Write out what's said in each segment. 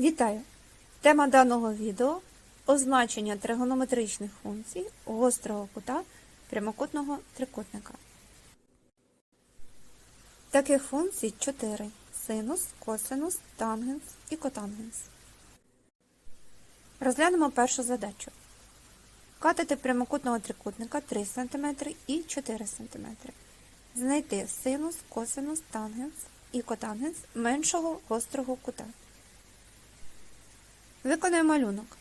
Вітаю! Тема даного відео означення тригонометричних функцій гострого кута прямокутного трикутника. Таких функцій 4: синус, косинус, тангенс і котангенс. Розглянемо першу задачу. Катети прямокутного трикутника 3 см і 4 см. Знайти синус, косинус, тангенс і котангенс меншого гострого кута. Виконаю малюнок.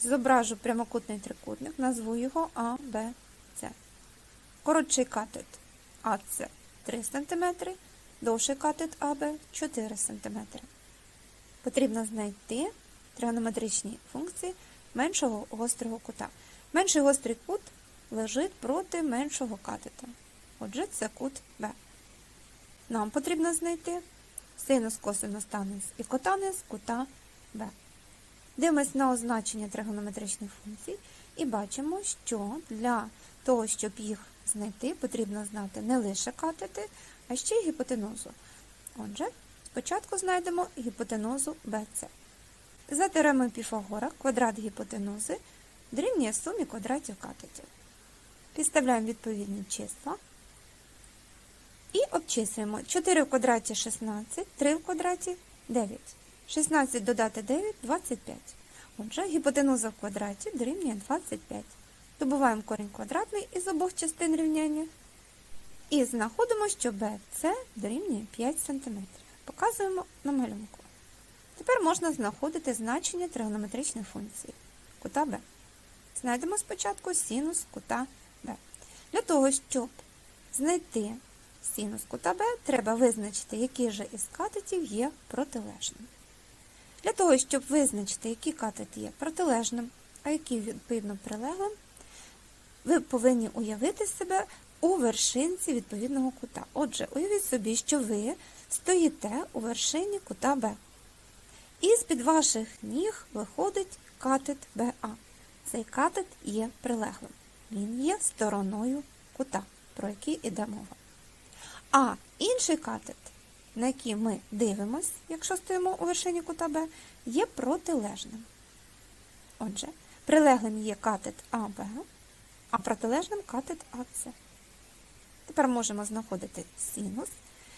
Зображу прямокутний трикутник, назву його А, Б, С. Коротший катет АС 3 см, довший катет АБ 4 см. Потрібно знайти тригонометричні функції меншого гострого кута. Менший гострий кут лежить проти меншого катета. Отже, це кут Б. Нам потрібно знайти синус, косинус, танець і котанець кута Б. Дивимось на означення тригонометричних функцій і бачимо, що для того, щоб їх знайти, потрібно знати не лише катети, а ще й гіпотенузу. Отже, спочатку знайдемо гіпотенузу BC. За теоремою Піфагора квадрат гіпотенузи дорівнює сумі квадратів катетів. Підставляємо відповідні числа і обчислюємо 4 в квадраті 16, 3 в квадраті 9. 16 додати 9 – 25. Отже, гіпотенуза в квадраті дорівнює 25. Добуваємо корінь квадратний із обох частин рівняння. І знаходимо, що BC дорівнює 5 см. Показуємо на малюнку. Тепер можна знаходити значення тригонометричних функцій кута Б. Знайдемо спочатку синус кута Б. Для того, щоб знайти синус кута Б, треба визначити, який же із катетів є протилежним. Для того, щоб визначити, який катет є протилежним, а який відповідно прилеглим, ви повинні уявити себе у вершинці відповідного кута. Отже, уявіть собі, що ви стоїте у вершині кута Б. І з-під ваших ніг виходить катет БА. Цей катет є прилеглим. Він є стороною кута, про який іде мова. А інший катет, на який ми дивимось, якщо стоїмо у вершині кута Б, є протилежним. Отже, прилеглим є катет АБ, а протилежним катет АС. Тепер можемо знаходити синус.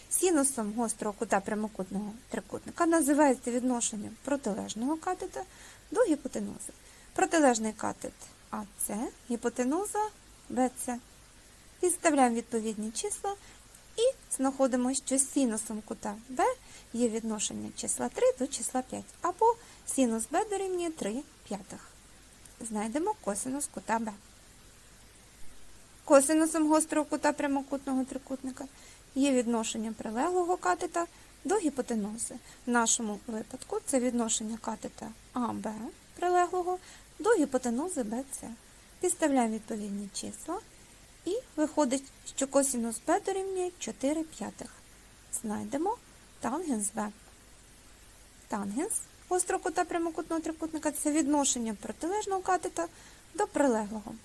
Синусом гострого кута прямокутного трикутника називається відношенням протилежного катета до гіпотенузи. Протилежний катет АС, гіпотенуза БЦ. Підставляємо відповідні числа і знаходимо, що синусом кута Б є відношення числа 3 до числа 5, або синус Б дорівнює 3 п'ятих. Знайдемо косинус кута Б. Косинусом гострого кута прямокутного трикутника є відношення прилеглого катета до гіпотенузи. В нашому випадку це відношення катета АБ прилеглого до гіпотенузи БЦ. Підставляємо відповідні числа і виходить, що косинус Б дорівнює 4 п'ятих. Знайдемо тангенс Б. Тангенс гострого кута прямокутного трикутника це відношення протилежного катета до прилеглого.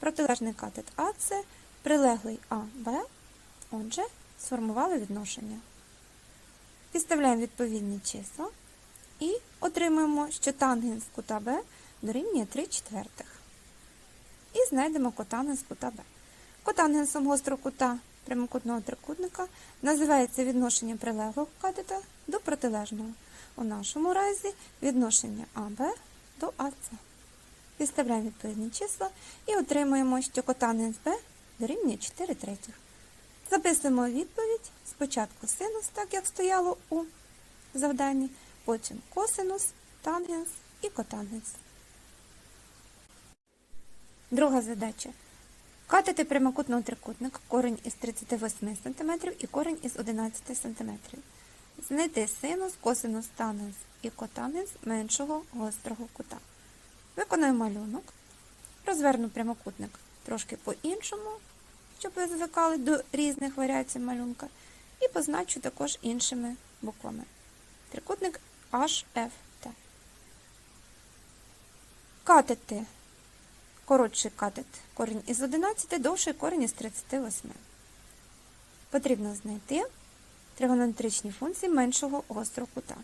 Протилежний катет АС, прилеглий АБ, отже, сформували відношення. Підставляємо відповідні числа і отримуємо, що тангенс кута Б дорівнює 3 четвертих. І знайдемо котангенс кута Б. Котангенсом гострого кута прямокутного трикутника називається відношення прилеглого катета до протилежного. У нашому разі відношення АБ до АС. Підставляємо відповідні числа і отримуємо, що котангенс Б дорівнює 4 третіх. Записуємо відповідь спочатку синус, так як стояло у завданні, потім косинус, тангенс і котангенс. Друга задача. Катети прямокутного трикутника корень із 38 см і корень із 11 см. Знайти синус, косинус, тангенс і котангенс меншого гострого кута. Виконую малюнок, розверну прямокутник трошки по-іншому, щоб ви звикали до різних варіацій малюнка, і позначу також іншими буквами. Трикутник HFT. Катети. Коротший катет корінь із 11, довший корінь із 38. Потрібно знайти тригонометричні функції меншого гострого кута.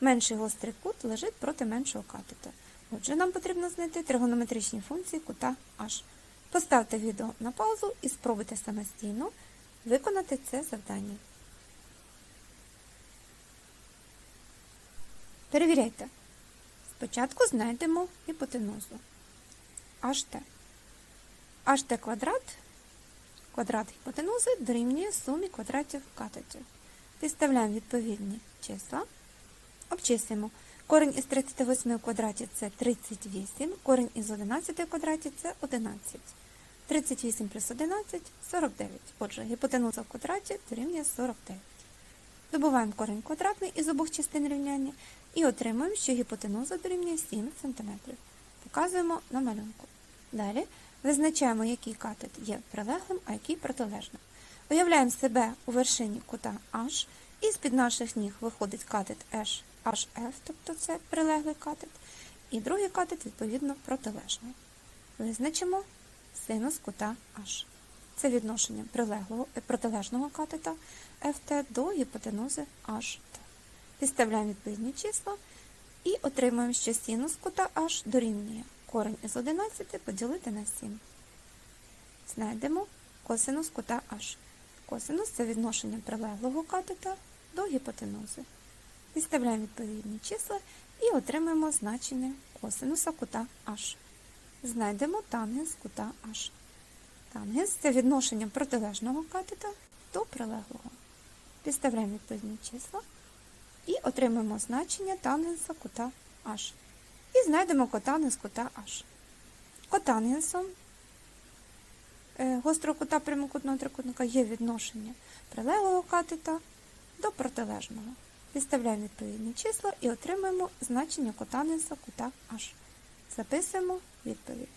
Менший гострий кут лежить проти меншого катета. Отже, нам потрібно знайти тригонометричні функції кута H. Поставте відео на паузу і спробуйте самостійно виконати це завдання. Перевіряйте. Спочатку знайдемо гіпотенузу. HT. HT квадрат, квадрат гіпотенузи дорівнює сумі квадратів катетів. Підставляємо відповідні числа. Обчислюємо. Корінь із 38 в квадраті це 38, корінь із 11 в квадраті це 11. 38 плюс 11 – 49. Отже, гіпотенуза в квадраті дорівнює 49. Добуваємо корінь квадратний із обох частин рівняння і отримуємо, що гіпотенуза дорівнює 7 см. Показуємо на малюнку. Далі визначаємо, який катет є прилеглим, а який протилежним. Уявляємо себе у вершині кута H, і з-під наших ніг виходить катет H, HF, тобто це прилеглий катет, і другий катет, відповідно, протилежний. Визначимо синус кута H. Це відношення прилеглого, е, протилежного катета FT до гіпотенузи HT. Підставляємо відповідні числа і отримуємо, що синус кута H дорівнює корень із 11 поділити на 7. Знайдемо косинус кута H. Косинус це відношення прилеглого катета до гіпотенузи. Підставляємо відповідні числа і отримаємо значення косинуса кута H. Знайдемо тангенс кута H. Тангенс це відношення протилежного катета до прилеглого. Підставляємо відповідні числа і отримаємо значення тангенса кута H. І знайдемо котангенс кута H. Котангенсом е, гострого кута прямокутного трикутника є відношення прилеглого катета до протилежного. Підставляємо відповідні числа і отримаємо значення котангенса кута H. Записуємо відповідь.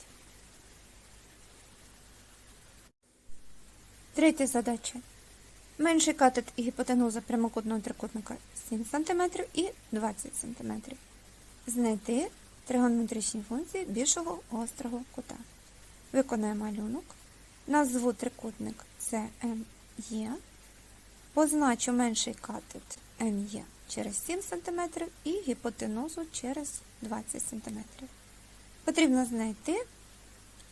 Третя задача. Менший катет і гіпотенуза прямокутного трикутника 7 см і 20 см. Знайти тригонометричні функції більшого гострого кута. Виконаємо малюнок. Назву трикутник CME. Позначу менший катет ME через 7 см і гіпотенузу через 20 см. Потрібно знайти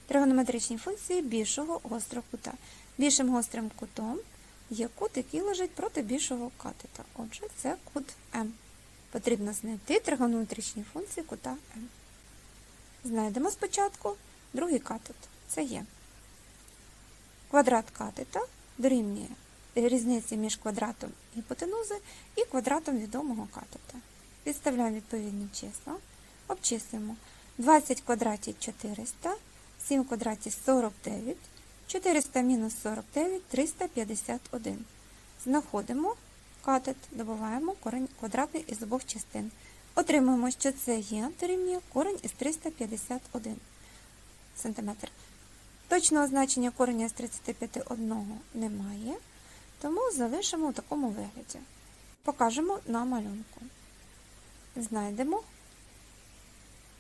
тригонометричні функції більшого гострого кута. Більшим гострим кутом є кут, який лежить проти більшого катета. Отже, це кут М. Потрібно знайти тригонометричні функції кута М. Знайдемо спочатку другий катет. Це є. Квадрат катета дорівнює різниці між квадратом гіпотенузи і квадратом відомого катета. Підставляємо відповідні числа, обчислюємо 20 квадратів 400, 7 квадратів 49, 400 мінус 49 351. Знаходимо катет, добуваємо корень квадратний із обох частин. Отримуємо, що це є дорівнює корень із 351 см. Точного значення кореня з 35 одного немає, тому залишимо у такому вигляді. Покажемо на малюнку. Знайдемо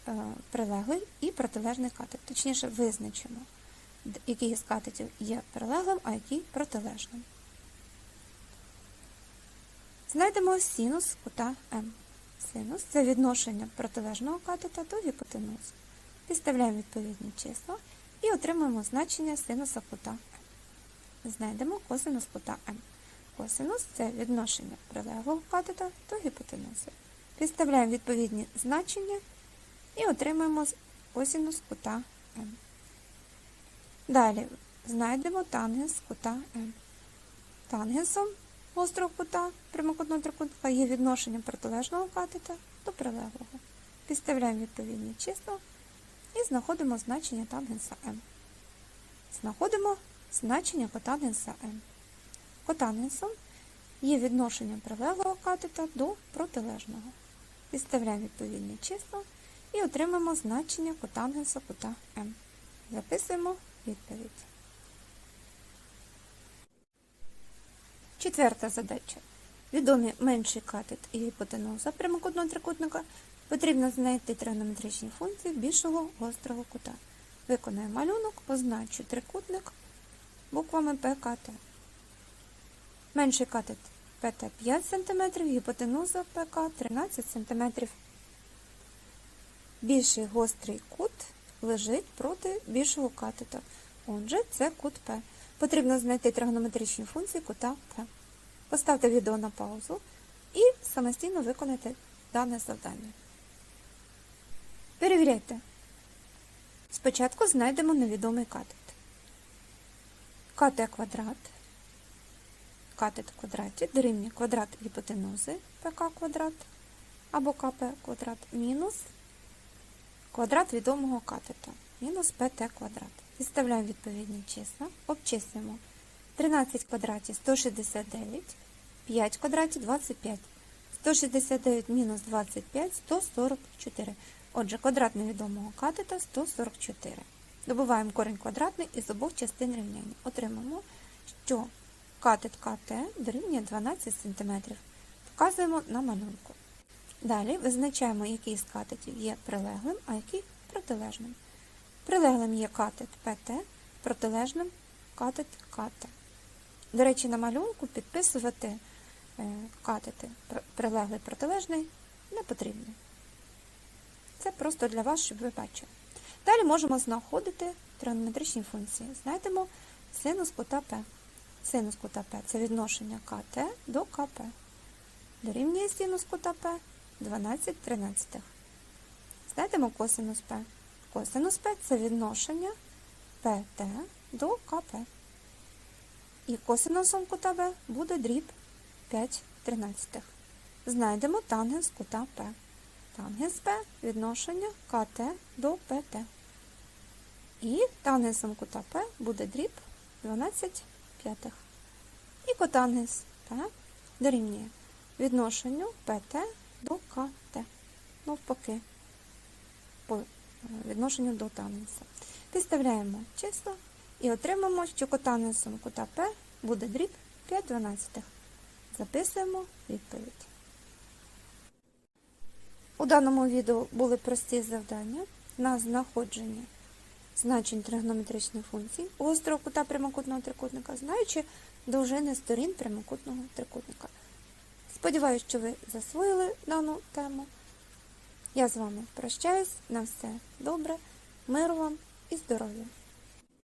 е, прилеглий і протилежний катет. Точніше, визначимо, який із катетів є прилеглим, а який протилежним. Знайдемо синус кута М. Синус це відношення протилежного катета до гіпотенузи. Підставляємо відповідні числа і отримуємо значення синуса кута М. Знайдемо косинус кута М. Косинус це відношення прилеглого катета до гіпотенузи. Підставляємо відповідні значення і отримаємо з- косинус кута М. Далі знайдемо тангенс кута М. Тангенсом гострого кута прямокутного трикутника є відношення протилежного катета до прилеглого. Підставляємо відповідні числа і знаходимо значення тангенса М. Знаходимо значення котангенса М. Котангенсом є відношення прилеглого катета до протилежного. Підставляємо відповідні числа і отримаємо значення котангенса кута М. Записуємо відповідь. Четверта задача. Відомі менший катет і гіпотенуза прямокутного трикутника потрібно знайти тригонометричні функції більшого гострого кута. Виконаю малюнок, позначу трикутник буквами ПКТ. Менший катет ПТ 5 см, гіпотенуза ПК 13 см. Більший гострий кут лежить проти більшого катета. Отже, це кут П. Потрібно знайти тригонометричні функції кута П. Поставте відео на паузу і самостійно виконайте дане завдання. Перевіряйте. Спочатку знайдемо невідомий катет. КТ квадрат, катет в квадраті дорівнює квадрат гіпотенузи ПК квадрат або КП квадрат мінус квадрат відомого катета мінус ПТ квадрат. Підставляємо відповідні числа, обчислюємо 13 квадратів 169, 5 квадратів 25. 169 мінус 25 144. Отже, квадрат невідомого катета 144. Добуваємо корінь квадратний із обох частин рівняння. Отримаємо, що катет КТ дорівнює 12 см. Вказуємо на малюнку. Далі визначаємо, який з катетів є прилеглим, а який протилежним. Прилеглим є катет ПТ, протилежним катет КТ. До речі, на малюнку підписувати е, катети прилеглий протилежний не потрібно. Це просто для вас, щоб ви бачили. Далі можемо знаходити тригонометричні функції. Знайдемо синус кута П. Синус кута П це відношення КТ до КП. Дорівнює синус кута П 12 тринадцятих. Знайдемо косинус П. Косинус П це відношення ПТ до КП. І косинусом кута Б буде дріб 5 тринадцятих. Знайдемо тангенс кута П. Тангенс П відношення КТ до ПТ. І тангенсом кута П буде дріб 12 п'ятих. І котангенс П дорівнює відношенню ПТ до КТ. Навпаки, по е, відношенню до тангенса. Підставляємо числа і отримаємо, що котангенсом кута П буде дріб 5 дванадцятих. Записуємо відповідь. У даному відео були прості завдання на знаходження значень тригонометричних функцій гострого кута прямокутного трикутника, знаючи довжини сторін прямокутного трикутника. Сподіваюсь, що ви засвоїли дану тему. Я з вами прощаюсь. На все добре, миру вам і здоров'я!